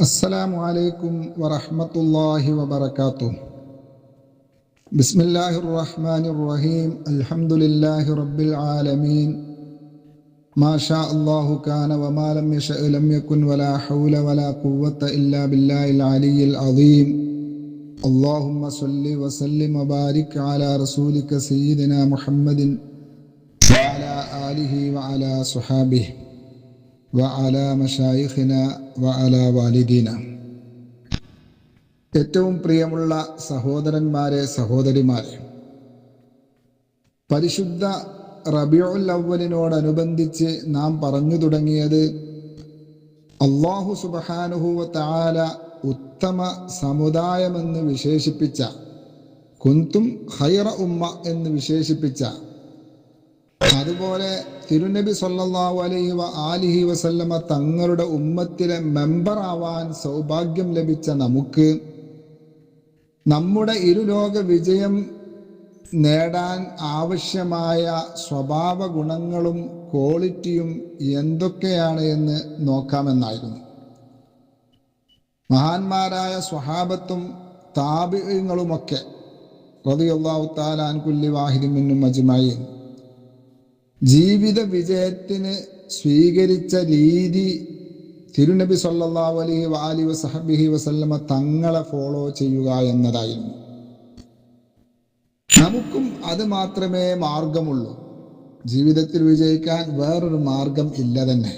السلام عليكم ورحمة الله وبركاته. بسم الله الرحمن الرحيم. الحمد لله رب العالمين. ما شاء الله كان وما لم يشأ لم يكن ولا حول ولا قوة إلا بالله العلي العظيم. اللهم صل وسلم وبارك على رسولك سيدنا محمد وعلى آله وعلى صحابه. വഅല മശായിഖിനാ വഅല വാലിദീന. ഏറ്റവും പ്രിയമുള്ള സഹോദരന്മാരെ സഹോദരിമാരെ പരിശുദ്ധ റബിയുൽ അവലിനോടനുബന്ധിച്ച് നാം പറഞ്ഞു തുടങ്ങിയത് അള്ളാഹു സുബഹാനുഹുവ താല ഉത്തമ സമുദായമെന്ന് വിശേഷിപ്പിച്ച കുന്തും ഹൈറ ഉമ്മ എന്ന് വിശേഷിപ്പിച്ച അതുപോലെ തിരുനബി സല്ലാഹു അലൈഹി വ ആലിഹി വസല്ലമ തങ്ങളുടെ ഉമ്മത്തിലെ മെമ്പർ ആവാൻ സൗഭാഗ്യം ലഭിച്ച നമുക്ക് നമ്മുടെ ഇരുലോക വിജയം നേടാൻ ആവശ്യമായ സ്വഭാവ ഗുണങ്ങളും ക്വാളിറ്റിയും എന്തൊക്കെയാണ് എന്ന് നോക്കാമെന്നായിരുന്നു. മഹാന്മാരായ സ്വഹാബത്തും താപങ്ങളുമൊക്കെ റതിയുള്ളാഹു താലാൻ കുല്ലി വാഹിദിമിന്നും അജ്മയും ജീവിത വിജയത്തിന് സ്വീകരിച്ച രീതി തിരുനബി സല്ലാഹു അലൈഹി വാലി വസഹബിഹി വസല്ലമ തങ്ങളെ ഫോളോ ചെയ്യുക എന്നതായിരുന്നു. നമുക്കും അത് മാത്രമേ മാർഗമുള്ളൂ. ജീവിതത്തിൽ വിജയിക്കാൻ വേറൊരു മാർഗം ഇല്ല തന്നെ.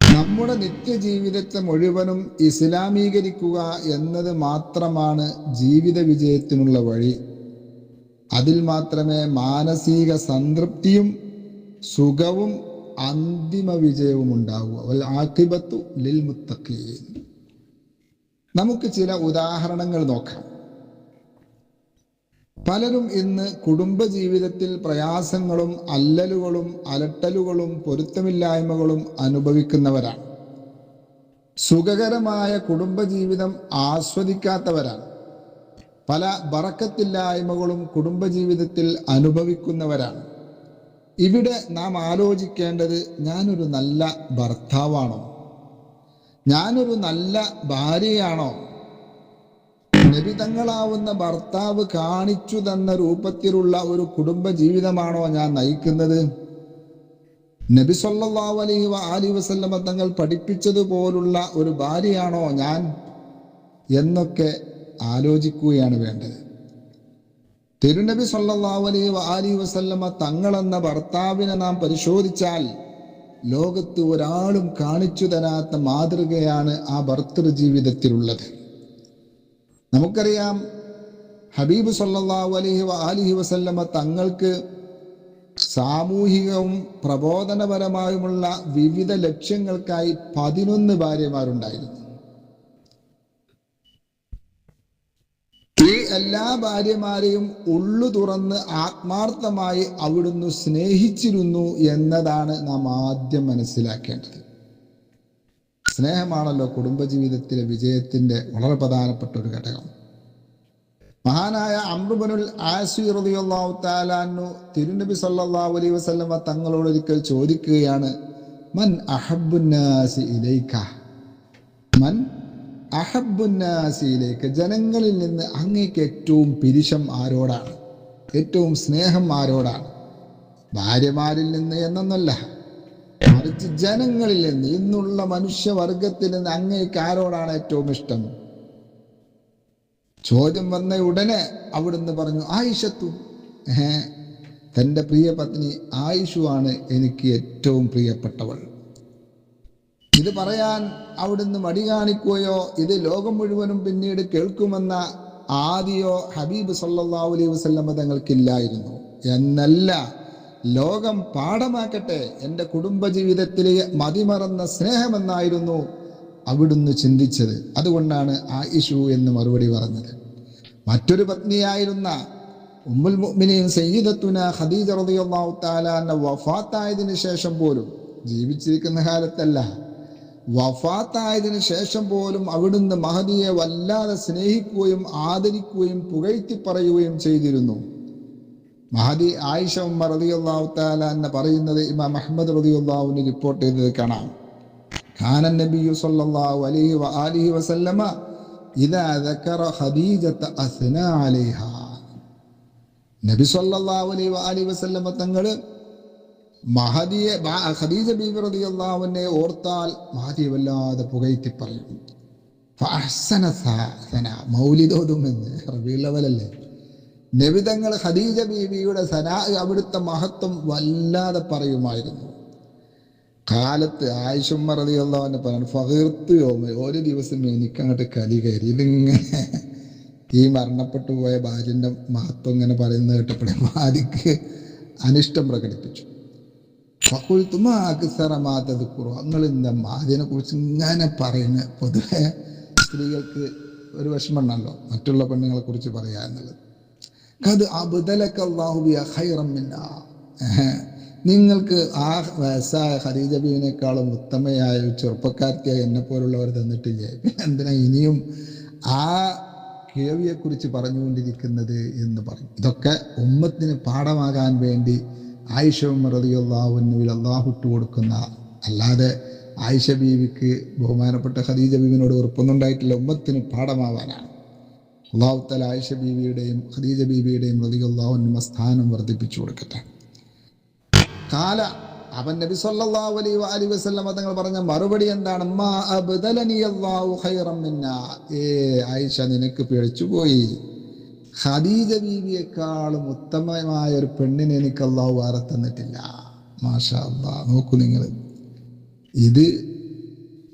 നമ്മുടെ നിത്യജീവിതത്തെ മുഴുവനും ഇസ്ലാമീകരിക്കുക എന്നത് മാത്രമാണ് ജീവിത വിജയത്തിനുള്ള വഴി. അതിൽ മാത്രമേ മാനസിക സംതൃപ്തിയും സുഖവും അന്തിമ വിജയവും ഉണ്ടാവുക. ആക്കിബത്തു ലിൽ നമുക്ക് ചില ഉദാഹരണങ്ങൾ നോക്കാം. പലരും ഇന്ന് കുടുംബജീവിതത്തിൽ പ്രയാസങ്ങളും അല്ലലുകളും അലട്ടലുകളും പൊരുത്തമില്ലായ്മകളും അനുഭവിക്കുന്നവരാണ്. സുഖകരമായ കുടുംബജീവിതം ആസ്വദിക്കാത്തവരാണ്. പല ബറക്കത്തില്ലായ്മകളും കുടുംബജീവിതത്തിൽ അനുഭവിക്കുന്നവരാണ്. ഇവിടെ നാം ആലോചിക്കേണ്ടത് ഞാനൊരു നല്ല ഭർത്താവാണോ? ഞാനൊരു നല്ല ഭാര്യയാണോ? നബിതങ്ങളാവുന്ന ഭർത്താവ് കാണിച്ചു തന്ന രൂപത്തിലുള്ള ഒരു കുടുംബ ജീവിതമാണോ ഞാൻ നയിക്കുന്നത്? നബി സല്ലല്ലാഹു അലൈഹി അലി വസല്ലമ തങ്ങൾ പഠിപ്പിച്ചതുപോലുള്ള ഒരു ഭാര്യയാണോ ഞാൻ? എന്നൊക്കെ ആലോചിക്കുകയാണ് വേണ്ടത്. തിരുനബി സല്ലല്ലാഹു അലൈഹി അലി വസല്ലമ തങ്ങളെന്ന ഭർത്താവിനെ നാം പരിശോധിച്ചാൽ ലോകത്ത് ഒരാളും കാണിച്ചു തരാത്ത മാതൃകയാണ് ആ ഭർത്തൃ ജീവിതത്തിലുള്ളത് നമുക്കറിയാം ഹബീബ് സല്ലല്ലാഹു അലൈഹി അലിഹി വസല്ലമ തങ്ങൾക്ക് സാമൂഹികവും പ്രബോധനപരമായുമുള്ള വിവിധ ലക്ഷ്യങ്ങൾക്കായി പതിനൊന്ന് ഭാര്യമാരുണ്ടായിരുന്നു. ഈ എല്ലാ ഭാര്യമാരെയും ഉള്ളു തുറന്ന് ആത്മാർത്ഥമായി അവിടുന്ന് സ്നേഹിച്ചിരുന്നു എന്നതാണ് നാം ആദ്യം മനസ്സിലാക്കേണ്ടത്. സ്നേഹമാണല്ലോ കുടുംബജീവിതത്തിലെ വിജയത്തിന്റെ വളരെ പ്രധാനപ്പെട്ട ഒരു ഘടകം. മഹാനായ അമ്രുബനുൽ ആസിറിയാഹു താലാന്നു തിരുനബി സല്ലാ അലൈ വസല്ലമ തങ്ങളോട് ഒരിക്കൽ ചോദിക്കുകയാണ് മൻ അഹബുനാസി ഇലൈക? മൻ അഹബുന്നാസിയിലേക്ക് ജനങ്ങളിൽ നിന്ന് അങ്ങേക്ക് ഏറ്റവും പിരിശം ആരോടാണ്? ഏറ്റവും സ്നേഹം ആരോടാണ്? ഭാര്യമാരിൽ നിന്ന് എന്നൊന്നല്ല. മറിച്ച് ജനങ്ങളിൽ നിന്ന് ഇന്നുള്ള മനുഷ്യവർഗത്തിൽ നിന്ന് അങ്ങേക്ക് ആരോടാണ് ഏറ്റവും ഇഷ്ടം? ചോദ്യം വന്ന ഉടനെ അവിടുന്ന് പറഞ്ഞു ആയിഷത്തു തന്റെ പ്രിയ പത്നി ആയിഷുവാണ് എനിക്ക് ഏറ്റവും പ്രിയപ്പെട്ടവൾ. ഇത് പറയാൻ അവിടുന്ന് മടി കാണിക്കുകയോ ഇത് ലോകം മുഴുവനും പിന്നീട് കേൾക്കുമെന്ന ആദിയോ ഹബീബ് സല്ലല്ലാഹു അലൈഹി വസല്ലമ തങ്ങൾക്കില്ലായിരുന്നു. എന്നല്ല ലോകം പാഠമാക്കട്ടെ എന്റെ കുടുംബജീവിതത്തിലെ മതിമറന്ന സ്നേഹമെന്നായിരുന്നു അവിടുന്ന് ചിന്തിച്ചത്. അതുകൊണ്ടാണ് ആയിഷു എന്ന് മറുപടി പറഞ്ഞത്. മറ്റൊരു പത്നിയായിരുന്ന ഉമ്മുൽ മുഅ്മിനീൻ സയ്യിദത്തുന ഖദീജ റളിയല്ലാഹു തആല വഫാത്തായതിനു ശേഷം പോലും ജീവിച്ചിരിക്കുന്ന കാലത്തല്ല. വഫാത്തായതിനു ശേഷം പോലും അവിടുന്ന് മഹദിയെ വല്ലാതെ സ്നേഹിക്കുകയും ആദരിക്കുകയും പുകഴ്ത്തി പറയുകയും ചെയ്തിരുന്നു. മഹദി ആയിഷ ഉമ്മ റളിയല്ലാഹു താല എന്ന് പറയുന്നത് ഇമാം അഹ്മദ് റളിയല്ലാഹുവിന് റിപ്പോർട്ട് ചെയ്തത് കാണാം. ഖാനൻ നബിയു സല്ലല്ലാഹു അലൈഹി വആലിഹി വസല്ലമ ഇദാ ഖദീജത അസ്ന നബി സല്ലല്ലാഹു അലൈഹി വആലിഹി വസല്ലമ തങ്ങൾ മഹദിയെ ഖദീജ ബീബി റളിയല്ലാഹു അൻഹയെ ഓർത്താൽ മഹദിയെ വല്ലാതെ പുകഴ്ത്തി പറയും മൗലിദോതുമെന്ന് റബീലവലല്ലേ നബിതങ്ങൾ ഖദീജ ബീബിയുടെ സനാ അവിടുത്തെ മഹത്വം വല്ലാതെ പറയുമായിരുന്നു. കാലത്ത് ആയിഷുമ്മ റളിയല്ലാഹു പറഞ്ഞു ഫഹീർത്ത് ഒരു ദിവസം എനിക്ക് അങ്ങോട്ട് കലി കയറി. ഇതിങ്ങനെ ഈ മരണപ്പെട്ടു പോയ ഭാര്യന്റെ മഹത്വം ഇങ്ങനെ പറയുന്നത് കേട്ടപ്പോഴേ മാതിക്ക് അനിഷ്ടം പ്രകടിപ്പിച്ചു. ഫക്കുൽത്തുമാക്കിസറമാത്തത് കുറവ്. നിങ്ങൾ ഇങ്ങനെ പറയുന്നത് പൊതുവെ സ്ത്രീകൾക്ക് ഒരു വിഷമമുണ്ടല്ലോ മറ്റുള്ള പെണ്ണുങ്ങളെ കുറിച്ച് പറയാ എന്നുള്ളത്. നിങ്ങൾക്ക് ആ വയസ്സായ ഖദീജ ബീവിനേക്കാളും ഉത്തമയായ ഒരു ചെറുപ്പക്കാരത്തിയായി എന്നെ പോലുള്ളവർ തന്നിട്ടില്ലേ? എന്തിനാ ഇനിയും ആ കേവിയെക്കുറിച്ച് പറഞ്ഞുകൊണ്ടിരിക്കുന്നത് എന്ന് പറഞ്ഞു. ഇതൊക്കെ ഉമ്മത്തിന് പാഠമാകാൻ വേണ്ടി ആയിഷ റളിയല്ലാഹുവിൽ അള്ളാഹുട്ട് കൊടുക്കുന്ന അല്ലാതെ ആയിഷ ബീവിക്ക് ബഹുമാനപ്പെട്ട ഖദീജ ബീവിനോട് ഉറപ്പൊന്നുണ്ടായിട്ടില്ല ഉമ്മത്തിന് പാഠമാവാനാണ്. അള്ളാഹുത്തല തല ആയിഷ ബീവിയുടെയും ഖദീജ ബീവിയുടെയും റതിയുള്ളാവുന്ന സ്ഥാനം വർദ്ധിപ്പിച്ചു കൊടുക്കട്ടെ. കാല അവൻ നബി സല്ലല്ലാഹു അലൈഹി വഅലിഹി വസല്ലം തങ്ങൾ പറഞ്ഞ മറുപടി എന്താണ്? മാ അബ്ദലനി അല്ലാഹു ഖൈറം മിന്ന. ഏ ആയിഷ നിനക്ക് പിഴച്ചുപോയി ഖദീജ ബീവിയെക്കാളും ഉത്തമമായ ഒരു പെണ്ണിനെ എനിക്ക് അള്ളാഹു വേറെ തന്നിട്ടില്ല. മാഷാ അള്ളാ നോക്കൂ നിങ്ങൾ ഇത്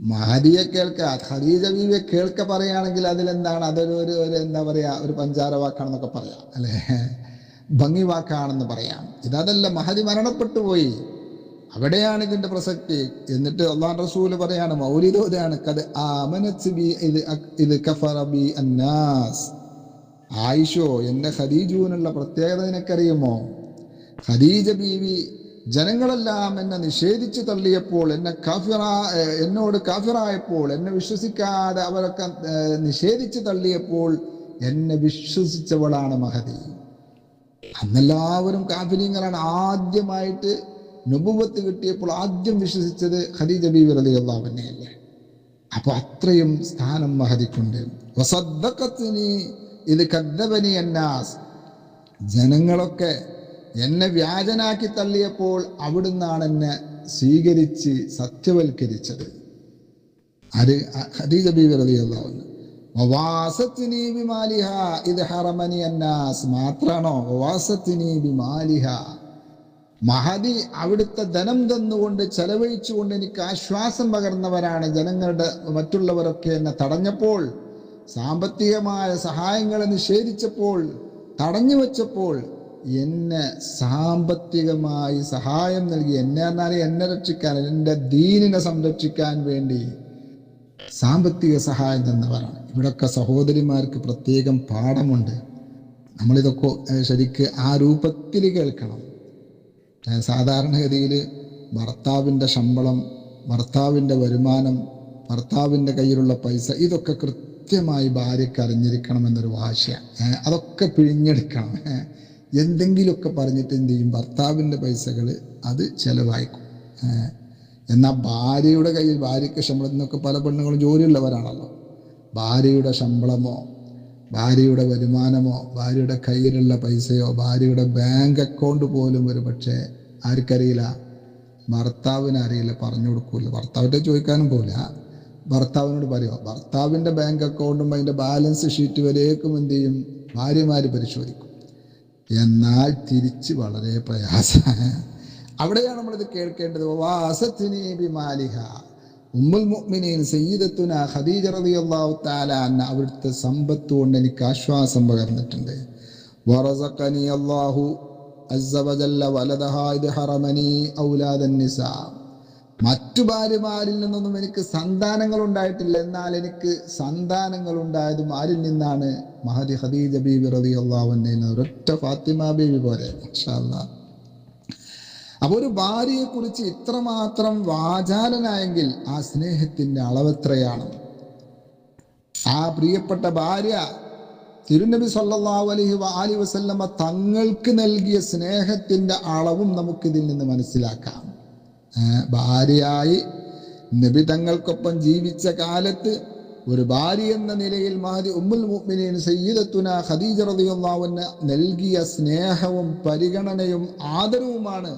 മഹദിയെ കേൾക്ക ഖദീജ ബീവിയെ കേൾക്ക പറയുകയാണെങ്കിൽ അതിലെന്താണ്? അതൊരു ഒരു ഒരു എന്താ പറയാ ഒരു പഞ്ചാര വാക്കാണെന്നൊക്കെ പറയാം അല്ലേ? ഭംഗി വാക്കാണെന്ന് പറയാം. ഇതല്ല മഹദി മരണപ്പെട്ടു പോയി. അവിടെയാണ് ഇതിന്റെ പ്രസക്തി. എന്നിട്ട് അള്ളാഹ് റസൂൽ പറയാണ് മൗലിദോദയാണ് കത് ആമനത്ത് ബി ഇത് ഇത് കഫറ ബി അന്നാസ്. ആയിഷോ എന്റെ ഖദീജുവിനുള്ള പ്രത്യേകത നിനക്കറിയുമോ? ഖദീജ ബീവി ജനങ്ങളെല്ലാം എന്നെ നിഷേധിച്ചു തള്ളിയപ്പോൾ എന്നെ കാഫിറ എന്നോട് കാഫിറായപ്പോൾ എന്നെ വിശ്വസിക്കാതെ അവരൊക്കെ നിഷേധിച്ച് തള്ളിയപ്പോൾ എന്നെ വിശ്വസിച്ചവളാണ് മഹദി. അന്നെല്ലാവരും കാഫിലിങ്ങളാണ് ആദ്യമായിട്ട് നുപുവത്ത് കിട്ടിയപ്പോൾ ആദ്യം വിശ്വസിച്ചത് ഖദീജ ബീവി റളിയല്ലാഹു അവനെയല്ലേ അപ്പൊ അത്രയും സ്ഥാനം മഹദിക്കുണ്ട്. വസദ്ദഖത്നി ഇത് കദ്ദബനി അന്നാസ്. ജനങ്ങളൊക്കെ എന്നെ വ്യാജനാക്കി തള്ളിയപ്പോൾ അവിടുന്നാണ് എന്നെ സ്വീകരിച്ച് സത്യവൽക്കരിച്ചത്. ഹറമനി മാത്രാണോ? ബിമാലിഹ. അവിടുത്തെ ധനം തന്നുകൊണ്ട് ചെലവഴിച്ചുകൊണ്ട് എനിക്ക് ആശ്വാസം പകർന്നവരാണ് ജനങ്ങളുടെ മറ്റുള്ളവരൊക്കെ എന്നെ തടഞ്ഞപ്പോൾ സാമ്പത്തികമായ സഹായങ്ങളെ നിഷേധിച്ചപ്പോൾ തടഞ്ഞു വെച്ചപ്പോൾ എന്നെ സാമ്പത്തികമായി സഹായം നൽകി എന്നെ എന്നാൽ എന്നെ രക്ഷിക്കാൻ എന്റെ ദീനിനെ സംരക്ഷിക്കാൻ വേണ്ടി സാമ്പത്തിക സഹായം തന്നവരാണ്. ഇവിടൊക്കെ സഹോദരിമാർക്ക് പ്രത്യേകം പാഠമുണ്ട്. നമ്മളിതൊക്കെ ശരിക്ക് ആ രൂപത്തിൽ കേൾക്കണം. സാധാരണഗതിയിൽ ഭർത്താവിന്റെ ശമ്പളം ഭർത്താവിന്റെ വരുമാനം ഭർത്താവിന്റെ കയ്യിലുള്ള പൈസ ഇതൊക്കെ കൃത്യമായി ഭാര്യയ്ക്ക് അറിഞ്ഞിരിക്കണം എന്നൊരു വാശിയാണ് അതൊക്കെ പിഴിഞ്ഞെടുക്കണം. എന്തെങ്കിലുമൊക്കെ പറഞ്ഞിട്ട് എന്ത് ചെയ്യും? ഭർത്താവിന്റെ പൈസകൾ അത് ചിലവായിക്കും. എന്നാൽ ഭാര്യയുടെ കയ്യിൽ ഭാര്യയ്ക്ക് ശമ്പളം എന്നൊക്കെ പല പെണ്ണുങ്ങളും ജോലിയുള്ളവരാണല്ലോ. ഭാര്യയുടെ ശമ്പളമോ ഭാര്യയുടെ വരുമാനമോ ഭാര്യയുടെ കയ്യിലുള്ള പൈസയോ ഭാര്യയുടെ ബാങ്ക് അക്കൗണ്ട് പോലും ഒരു പക്ഷേ ആർക്കറിയില്ല. ഭർത്താവിനറിയില്ല പറഞ്ഞു കൊടുക്കൂല ഭർത്താവിന്റെ ചോദിക്കാനും പോല ഭർത്താവിനോട് പറയുക ഭർത്താവിന്റെ ബാങ്ക് അക്കൗണ്ടും അതിന്റെ ബാലൻസ് ഷീറ്റ് വരേക്കും എന്ത് ചെയ്യും? ഭാര്യമാർ പരിശോധിക്കും. എന്നാൽ തിരിച്ച് വളരെ പ്രയാസമാണ്. അവിടെയാണ് നമ്മളിത് കേൾക്കേണ്ടത്. വാസത്തിനി ബിമാലിഹ ഉമ്മുൽ മുഅ്മിനീൻ സയ്യിദത്തുന ഖദീജ റളിയല്ലാഹു തആല അന്ന അവിടുത്തെ സമ്പത്ത് കൊണ്ട് എനിക്ക് ആശ്വാസം പകർന്നിട്ടുണ്ട്. വറസഖനി അല്ലാഹു വലദഹാ ഹറമനി ഔലാദൻ നിസാ. മറ്റു ഭാര്യമാരിൽ നിന്നൊന്നും എനിക്ക് സന്താനങ്ങൾ ഉണ്ടായിട്ടില്ല എന്നാൽ എനിക്ക് സന്താനങ്ങൾ ഉണ്ടായതും ആരിൽ നിന്നാണ് മഹദി ഹദീജ ബീബി റളിയല്ലാഹു അൻഹ ഒരൊറ്റ ഫാത്തിമ ബീബി പോലെ മാഷാ അല്ലാഹ് അപ്പൊ ഒരു ഭാര്യയെ കുറിച്ച് ഇത്രമാത്രം വാചാലനായെങ്കിൽ ആ സ്നേഹത്തിന്റെ അളവെത്രയാണ് ആ പ്രിയപ്പെട്ട ഭാര്യ തിരുനബി സല്ലാഹു അലഹി വാലി വസല്ലമ തങ്ങൾക്ക് നൽകിയ സ്നേഹത്തിന്റെ അളവും നമുക്കിതിൽ നിന്ന് മനസ്സിലാക്കാം. ഭാര്യയായി നബി തങ്ങൾക്കൊപ്പം ജീവിച്ച കാലത്ത് ഒരു ഭാര്യ എന്ന നിലയിൽ മാതി ഉമ്മുൽ മുഅ്മിനീൻ സയ്യിദത്തുന ഖദീജ റളിയല്ലാഹു അൻഹ നൽകിയ സ്നേഹവും പരിഗണനയും ആദരവുമാണ്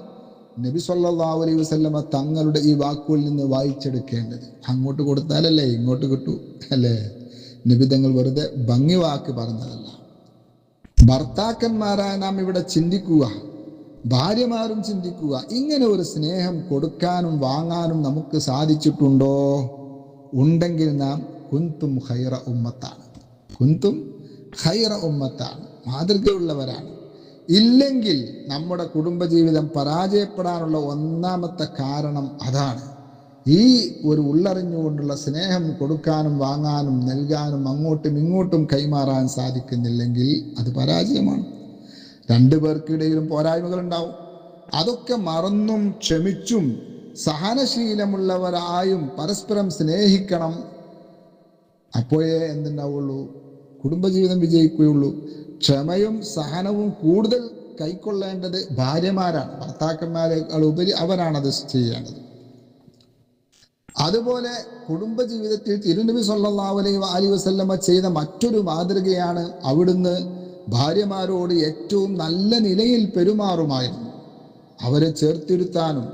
നബി സല്ലല്ലാഹു അലൈഹി വസല്ലമ തങ്ങളുടെ ഈ വാക്കുകളിൽ നിന്ന് വായിച്ചെടുക്കേണ്ടത്. അങ്ങോട്ട് കൊടുത്താലല്ലേ ഇങ്ങോട്ട് കിട്ടൂ അല്ലേ? നബി തങ്ങൾ വെറുതെ ഭംഗി വാക്ക് പറഞ്ഞതല്ല. ഭർത്താക്കന്മാരായ നാം ഇവിടെ ചിന്തിക്കുക. ഭാര്യമാരും ചിന്തിക്കുക ഇങ്ങനെ ഒരു സ്നേഹം കൊടുക്കാനും വാങ്ങാനും നമുക്ക് സാധിച്ചിട്ടുണ്ടോ? ഉണ്ടെങ്കിൽ നാം കുന്തും ഹൈറ ഉമ്മത്താണ്. കുന്തും ഹൈറ ഉമ്മത്താണ്. മാതൃകയുള്ളവരാണ്. ഇല്ലെങ്കിൽ നമ്മുടെ കുടുംബജീവിതം പരാജയപ്പെടാനുള്ള ഒന്നാമത്തെ കാരണം അതാണ്. ഈ ഒരു ഉള്ളറിഞ്ഞുകൊണ്ടുള്ള സ്നേഹം കൊടുക്കാനും വാങ്ങാനും നൽകാനും അങ്ങോട്ടും ഇങ്ങോട്ടും കൈമാറാൻ സാധിക്കുന്നില്ലെങ്കിൽ അത് പരാജയമാണ്. രണ്ടു പേർക്കിടയിലും പോരായ്മകൾ ഉണ്ടാവും അതൊക്കെ മറന്നും ക്ഷമിച്ചും സഹനശീലമുള്ളവരായും പരസ്പരം സ്നേഹിക്കണം. അപ്പോഴേ എന്തുണ്ടാവുള്ളൂ? കുടുംബജീവിതം വിജയിക്കുകയുള്ളൂ. ക്ഷമയും സഹനവും കൂടുതൽ കൈക്കൊള്ളേണ്ടത് ഭാര്യമാരാണ്. ഭർത്താക്കന്മാരെക്കാൾ ഉപരി അവരാണത് ചെയ്യേണ്ടത്. അതുപോലെ കുടുംബജീവിതത്തിൽ തിരുനബി സല്ലല്ലാഹു അലൈഹി അലി വസല്ലമ ചെയ്ത മറ്റൊരു മാതൃകയാണ് അവിടുന്ന് ഭാര്യമാരോട് ഏറ്റവും നല്ല നിലയിൽ പെരുമാറുമായിരുന്നു. അവരെ ചേർത്തിരുത്താനും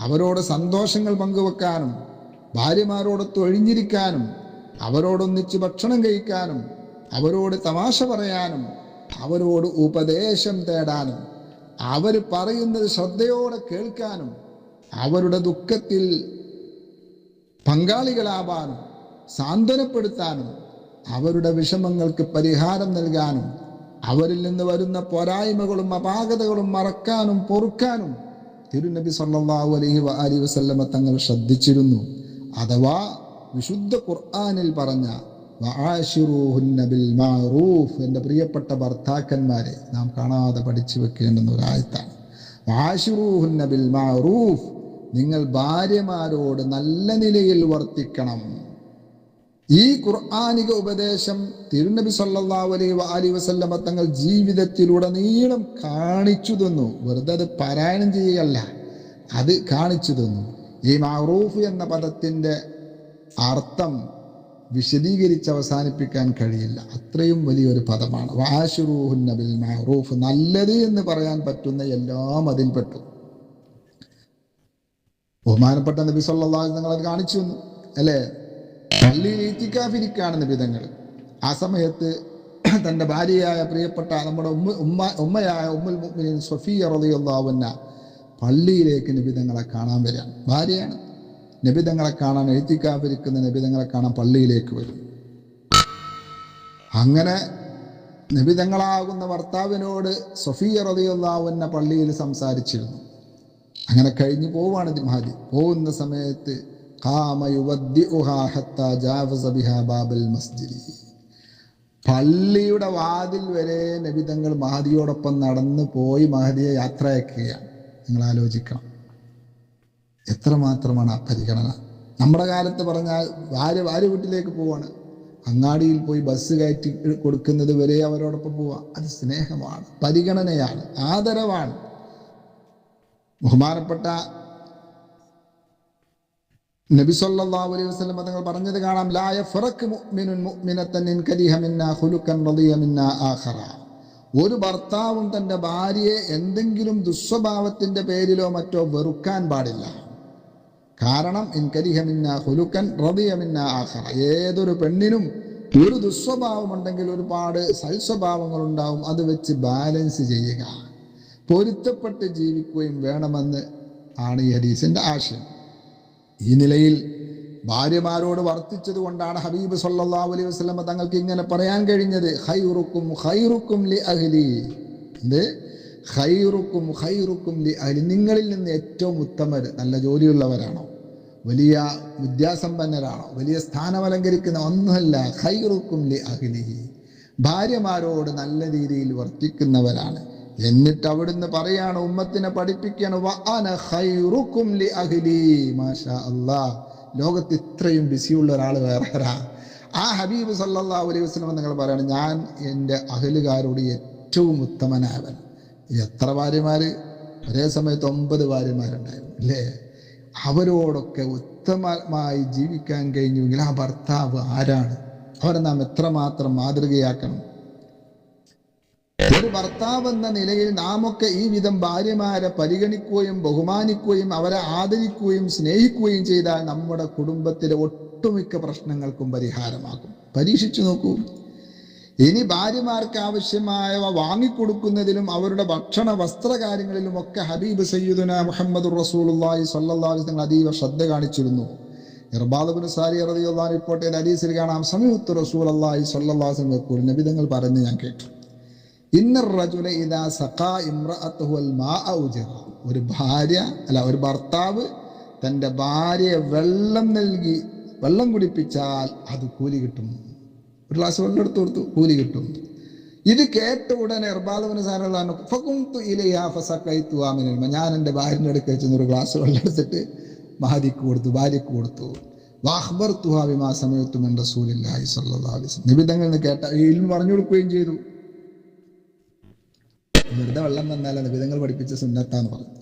അവരോട് സന്തോഷങ്ങൾ പങ്കുവെക്കാനും ഭാര്യമാരോടൊത്ത് ഒഴിഞ്ഞിരിക്കാനും അവരോടൊന്നിച്ച് ഭക്ഷണം കഴിക്കാനും അവരോട് തമാശ പറയാനും അവരോട് ഉപദേശം തേടാനും അവർ പറയുന്നത് ശ്രദ്ധയോടെ കേൾക്കാനും അവരുടെ ദുഃഖത്തിൽ പങ്കാളികളാവാനും സാന്ത്വനപ്പെടുത്താനും അവരുടെ വിഷമങ്ങൾക്ക് പരിഹാരം നൽകാനും അവരിൽ നിന്ന് വരുന്ന പോരായ്മകളും അപാകതകളും മറക്കാനും പൊറുക്കാനും തിരുനബി സല്ലാഹു അലഹി അലി വസല്ലമ തങ്ങൾ ശ്രദ്ധിച്ചിരുന്നു. അഥവാ വിശുദ്ധ ഖുർആാനിൽ പറഞ്ഞ എന്റെ പ്രിയപ്പെട്ട ഭർത്താക്കന്മാരെ നാം കാണാതെ പഠിച്ചു വെക്കേണ്ടുന്ന ബിൽ മഅറൂഫ് നിങ്ങൾ ഭാര്യമാരോട് നല്ല നിലയിൽ വർത്തിക്കണം. ഈ ഖുർആാനിക ഉപദേശം തിരുനബി സല്ലല്ലാഹു അലൈഹി അലി വസല്ലമ തങ്ങൾ ജീവിതത്തിലുടനീളം കാണിച്ചു തന്നു. വെറുതെ അത് പാരായണം ചെയ്യുകയല്ല അത് കാണിച്ചു തന്നു. ഈ മാറൂഫ് എന്ന പദത്തിന്റെ അർത്ഥം വിശദീകരിച്ച് അവസാനിപ്പിക്കാൻ കഴിയില്ല. അത്രയും വലിയൊരു പദമാണ്. വാഷുറൂഹുൻ നബിൽ മഅറൂഫ്. നല്ലത് എന്ന് പറയാൻ പറ്റുന്ന എല്ലാം അതിൽപ്പെട്ടു. ബഹുമാനപ്പെട്ട നബി നിങ്ങൾ അത് കാണിച്ചു തന്നു. അല്ലേ? പള്ളിയിൽ ഈത്തിക്കാഫിരിക്കാണ് നബിതങ്ങൾ. ആ സമയത്ത് തന്റെ ഭാര്യയായ പ്രിയപ്പെട്ട നമ്മുടെ ഉമ്മ ഉമ്മ ഉമ്മയായ ഉമ്മുൽ മുഅ്മിനീൻ സഫിയ റളിയല്ലാഹു അൻഹ പള്ളിയിലേക്ക് നിബിതങ്ങളെ കാണാൻ വരികയാണ് ഭാര്യയാണ്. നിബിതങ്ങളെ കാണാൻ എഴുത്തിക്കാഫിരിക്കുന്ന നിബിതങ്ങളെ കാണാൻ പള്ളിയിലേക്ക് വരും. അങ്ങനെ നിബിതങ്ങളാകുന്ന ഭർത്താവിനോട് സഫിയ അൻഹ പള്ളിയിൽ സംസാരിച്ചിരുന്നു. അങ്ങനെ കഴിഞ്ഞു പോവാണ് മഹദി പോകുന്ന സമയത്ത് പള്ളിയുടെ വാതിൽ വരെ നബിതങ്ങൾ മഹദിയോടൊപ്പം നടന്നു പോയി മഹദിയെ യാത്രയാക്കുകയാണ്. നിങ്ങൾ ആലോചിക്കണം. എത്രമാത്രമാണ് ആ പരിഗണന? നമ്മുടെ കാലത്ത് പറഞ്ഞാൽ ഭാര്യ ഭാര്യ വീട്ടിലേക്ക് പോവാണ്. അങ്ങാടിയിൽ പോയി ബസ് കയറ്റി കൊടുക്കുന്നത് വരെ അവരോടൊപ്പം പോവാ. അത് സ്നേഹമാണ് പരിഗണനയാണ് ആദരവാണ്. ബഹുമാനപ്പെട്ട നബി സല്ലല്ലാഹു അലൈഹി വസല്ലം തങ്ങൾ പറഞ്ഞത് കാണാം ലാ യഫറഖ് മുഅ്മിനുൻ മുഅ്മിനത്തൻ ഇൻ കരിഹ മിന്നാ ഖുലുഖൻ റളിയ മിന്നാ ആഖറ. ഒരു ഭർത്താവും തന്റെ ഭാര്യയെ എന്തെങ്കിലും ദുസ്വഭാവത്തിന്റെ പേരിലോ മറ്റോ വെറുക്കാൻ പാടില്ല. കാരണം ഇൻ കരിഹ മിന്നാ ഖുലുഖൻ റളിയ മിന്നാ ആഖറ. ഏതൊരു പെണ്ണിനും ഒരു ദുസ്വഭാവം ദുസ്വഭാവമുണ്ടെങ്കിൽ ഒരുപാട് സൽസ്വഭാവങ്ങൾ ഉണ്ടാവും അത് വെച്ച് ബാലൻസ് ചെയ്യുക. പൊരുത്തപ്പെട്ട് ജീവിക്കുകയും വേണമെന്ന് ആണ് ഈ ഹദീസിന്റെ ആശയം. ഈ നിലയിൽ ഭാര്യമാരോട് വർത്തിച്ചത് കൊണ്ടാണ് ഹബീബ് സല്ലാ അലൈഹി വസ്ലമ തങ്ങൾക്ക് ഇങ്ങനെ പറയാൻ കഴിഞ്ഞത്. ഹൈറുക്കും ഹൈറുക്കും ലി അഹ്ലി. എന്ത്? ഹൈറുക്കും ഹൈറുക്കും ലി അഹ്ലി. നിങ്ങളിൽ നിന്ന് ഏറ്റവും ഉത്തമർ നല്ല ജോലിയുള്ളവരാണോ? വലിയ വിദ്യാസമ്പന്നരാണോ? വലിയ സ്ഥാനം അലങ്കരിക്കുന്ന ഒന്നുമല്ല. ഹൈറുക്കും ലി അഹ്ലി. ഭാര്യമാരോട് നല്ല രീതിയിൽ വർത്തിക്കുന്നവരാണ്. എന്നിട്ട് അവിടുന്ന് പറയാണ് ഉമ്മത്തിനെ അല്ലാഹ് ലോകത്ത് ഇത്രയും ബിസിയുള്ള ഒരാൾ വേറെ ആ ഹബീബ് സല്ലാ അലൈഹി വസല്ലം നിങ്ങൾ പറയാണ് ഞാൻ എന്റെ അഹലുകാരോട് ഏറ്റവും ഉത്തമനായവൻ. എത്ര ഭാര്യമാര്? ഒരേ സമയത്ത് ഒമ്പത് ഭാര്യമാരുണ്ടായിരുന്നു അല്ലേ? അവരോടൊക്കെ ഉത്തമമായി ജീവിക്കാൻ കഴിഞ്ഞുവെങ്കിൽ ആ ഭർത്താവ് ആരാണ്? അവരെ നാം എത്രമാത്രം മാതൃകയാക്കണം? ഒരു ഭർത്താവ് എന്ന നിലയിൽ നാമൊക്കെ ഈ വിധം ഭാര്യമാരെ പരിഗണിക്കുകയും ബഹുമാനിക്കുകയും അവരെ ആദരിക്കുകയും സ്നേഹിക്കുകയും ചെയ്താൽ നമ്മുടെ കുടുംബത്തിലെ ഒട്ടുമിക്ക പ്രശ്നങ്ങൾക്കും പരിഹാരമാകും. പരീക്ഷിച്ചു നോക്കൂ. ഇനി ഭാര്യമാർക്ക് ആവശ്യമായവ വാങ്ങിക്കൊടുക്കുന്നതിലും അവരുടെ ഭക്ഷണ വസ്ത്ര കാര്യങ്ങളിലും ഒക്കെ ഹബീബ് സയ്യിദുന മുഹമ്മദ് അലൈഹി വസല്ലം അതീവ ശ്രദ്ധ കാണിച്ചിരുന്നു. ഇർബാദുബിൻ സാരി ഹദീസിൽ കാണാം സമീപത്ത് റസൂൽ അള്ളാഹി സല്ലാസ് നബി തങ്ങൾ പറഞ്ഞ് ഞാൻ കേട്ടു. ഒരു ഭാര്യ അല്ല ഒരു ഭർത്താവ് തന്റെ ഭാര്യയെ വെള്ളം നൽകി വെള്ളം കുടിപ്പിച്ചാൽ അത് കൂലി കിട്ടും. ഒരു ഗ്ലാസ് വെള്ളം എടുത്തു കൊടുത്തു കൂലി കിട്ടും. ഇത് കേട്ട ഉടനെ ഫസഖൈതു ആമിനൽ ഞാൻ എന്റെ ഭാര്യന്റെ അടുക്കൽ ചെന്ന് ഒരു ഗ്ലാസ് വെള്ളം എടുത്തിട്ട് മഹദിക്ക് കൊടുത്തു ഭാര്യക്ക് കൊടുത്തു. വാഹ്ബർ തുഹാബിമാ സമയത്തും എന്റെ അലൈഹി വസല്ലം. നിബിധങ്ങളിൽ നിന്ന് കേട്ട ഇൽമ പറഞ്ഞു കൊടുക്കുകയും ചെയ്തു. വെറുതെ വെള്ളം തന്നാൽ വിധങ്ങൾ പഠിപ്പിച്ച സുന്നത്താന്ന് പറഞ്ഞു.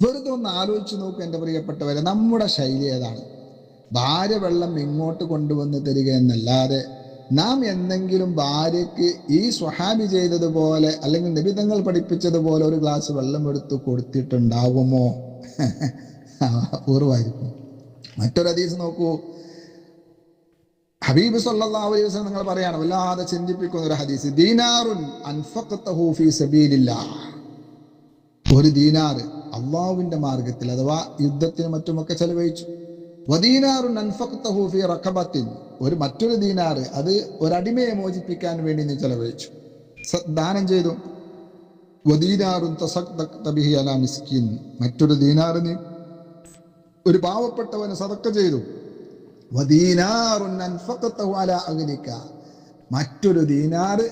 വെറുതെ ഒന്ന് ആലോചിച്ച് നോക്കൂ എന്റെ പ്രിയപ്പെട്ടവരെ നമ്മുടെ ശൈലി ഏതാണ്? ഭാര്യ വെള്ളം ഇങ്ങോട്ട് കൊണ്ടുവന്ന് തരിക എന്നല്ലാതെ നാം എന്തെങ്കിലും ഭാര്യയ്ക്ക് ഈ സ്വഹാബി ചെയ്തതുപോലെ അല്ലെങ്കിൽ നിബിധങ്ങൾ പഠിപ്പിച്ചതുപോലെ ഒരു ഗ്ലാസ് വെള്ളം എടുത്ത് കൊടുത്തിട്ടുണ്ടാവുമോ? പൂർവമായിരിക്കും മറ്റൊരു അതീസ് നോക്കൂ. ഹബീബ് സല്ലല്ലാഹു അലൈഹി നിങ്ങൾ പറയാണ് വല്ലാതെ ചിന്തിപ്പിക്കുന്ന ഒരു ഹദീസ്. ദീനാറുൻ ഫീ ഒരു ദീനാറ് അള്ളാഹുവിന്റെ മാർഗത്തിൽ അഥവാ യുദ്ധത്തിന് മറ്റുമൊക്കെ ചെലവഴിച്ചു. വദീനാറുൻ ഫീ ഒരു മറ്റൊരു ദീനാറ് അത് ഒരടിമയെ മോചിപ്പിക്കാൻ വേണ്ടി നീ ചെലവഴിച്ചു. ദാനം ചെയ്തു. മിസ്കിൻ. മറ്റൊരു ദീനാറിന് ഒരു പാവപ്പെട്ടവന് സതക്ക ചെയ്തു വദീനാറുൻ അൻഫഖതഹു അലാ അഗ്നിക മറ്റൊരു ദീനാറ്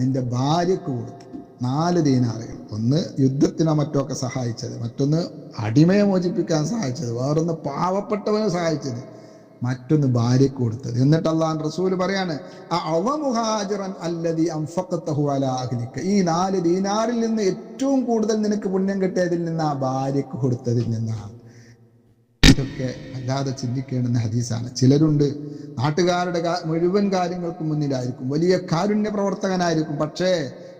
നിന്റെ ഭാര്യക്ക് കൊടുത്തു. നാല് ദീനാറുകൾ. ഒന്ന് യുദ്ധത്തിനോ മറ്റോ ഒക്കെ സഹായിച്ചത്. മറ്റൊന്ന് അടിമയെ മോചിപ്പിക്കാൻ സഹായിച്ചത്. വേറൊന്ന് പാവപ്പെട്ടവനെ സഹായിച്ചത്. മറ്റൊന്ന് ഭാര്യക്ക് കൊടുത്തത്. എന്നിട്ട് അള്ളാൻ റസൂൽ പറയാണ് ഈ നാല് ദീനാറിൽ നിന്ന് ഏറ്റവും കൂടുതൽ നിനക്ക് പുണ്യം കിട്ടിയതിൽ നിന്ന് ആ ഭാര്യക്ക് കൊടുത്തതിൽ നിന്നാണ്. ഇതൊക്കെ അല്ലാതെ ചിന്തിക്കേണ്ടുന്ന ഹദീസാണ്. ചിലരുണ്ട് നാട്ടുകാരുടെ മുഴുവൻ കാര്യങ്ങൾക്കും മുന്നിലായിരിക്കും. വലിയ കാരുണ്യ പ്രവർത്തകനായിരിക്കും പക്ഷേ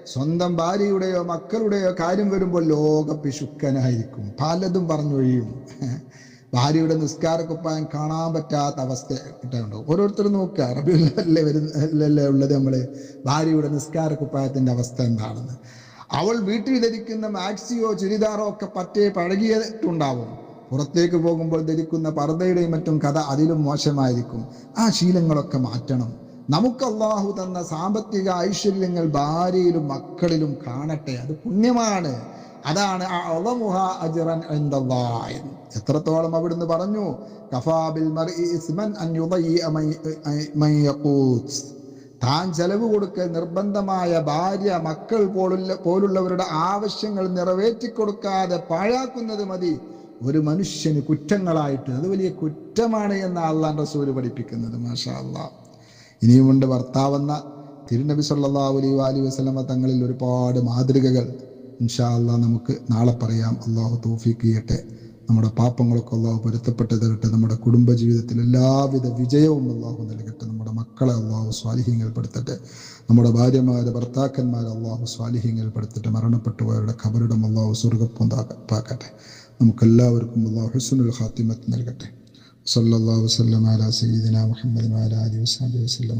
സ്വന്തം ഭാര്യയുടെയോ മക്കളുടെയോ കാര്യം വരുമ്പോൾ ലോക പിശുക്കനായിരിക്കും. പലതും പറഞ്ഞൊഴിയും. ഭാര്യയുടെ നിസ്കാരക്കുപ്പായം കാണാൻ പറ്റാത്ത അവസ്ഥ ഉണ്ടാവും ഓരോരുത്തരും നോക്കുക. അറബിയിലല്ലേ വരുന്നല്ലേ ഉള്ളത് നമ്മൾ? ഭാര്യയുടെ നിസ്കാരക്കുപ്പായത്തിന്റെ അവസ്ഥ എന്താണെന്ന്. അവൾ വീട്ടിൽ ധരിക്കുന്ന മാക്സിയോ ചുരിദാറോ ഒക്കെ പറ്റേ പഴകിയിട്ടുണ്ടാവും. പുറത്തേക്ക് പോകുമ്പോൾ ധരിക്കുന്ന പർദ്ദയുടെയും മറ്റും കഥ അതിലും മോശമായിരിക്കും. ആ ശീലങ്ങളൊക്കെ മാറ്റണം. നമുക്ക് അള്ളാഹു തന്ന സാമ്പത്തിക ഐശ്വര്യങ്ങൾ ഭാര്യയിലും മക്കളിലും കാണട്ടെ. അത് പുണ്യമാണ്. അതാണ്. എത്രത്തോളം അവിടുന്ന് പറഞ്ഞു? കഫാബിൽ താൻ ചെലവ് കൊടുക്കൽ നിർബന്ധമായ ഭാര്യ മക്കൾ പോലുള്ള പോലുള്ളവരുടെ ആവശ്യങ്ങൾ നിറവേറ്റി കൊടുക്കാതെ പാഴാക്കുന്നത് മതി. ഒരു മനുഷ്യന് കുറ്റങ്ങളായിട്ട് അത് വലിയ കുറ്റമാണ് എന്ന് അള്ളാൻ റസൂൽ പഠിപ്പിക്കുന്നത് മാഷാ അള്ളാ ഇനിയുമുണ്ട് ഭർത്താവെന്ന തിരുനബി സല്ലാ അലൈഹി വാലി വസ്ലമ തങ്ങളിൽ ഒരുപാട് മാതൃകകൾ ഇൻഷാ അല്ലാ നമുക്ക് നാളെ പറയാം. അള്ളാഹു തോഫിക്ക് ചെയ്യട്ടെ. നമ്മുടെ പാപ്പങ്ങളൊക്കെ അള്ളാഹു പൊരുത്തപ്പെട്ടത് കിട്ടെ നമ്മുടെ കുടുംബ ജീവിതത്തിൽ എല്ലാവിധ വിജയവും അള്ളാഹു നൽകട്ടെ. നമ്മുടെ മക്കളെ അള്ളാഹു സ്വാലിഹ്യങ്ങൾപ്പെടുത്തട്ടെ നമ്മുടെ ഭാര്യമാരെ ഭർത്താക്കന്മാരെ അള്ളാഹു മരണപ്പെട്ടു പോയവരുടെ ഖബറിടം അള്ളാഹു സ്വർഗപ്പുണ്ടാക്കട്ടെ നമുക്കെല്ലാവർക്കും അള്ളാഹു ഹുസ്നുൽ ഖാത്തിമത്ത് നൽകട്ടെ. സല്ലല്ലാഹു വസല്ലം അലാ സയ്യിദിന മുഹമ്മദ് വഅലാ ആലിഹി വസഹ്ബിഹി വസല്ലം.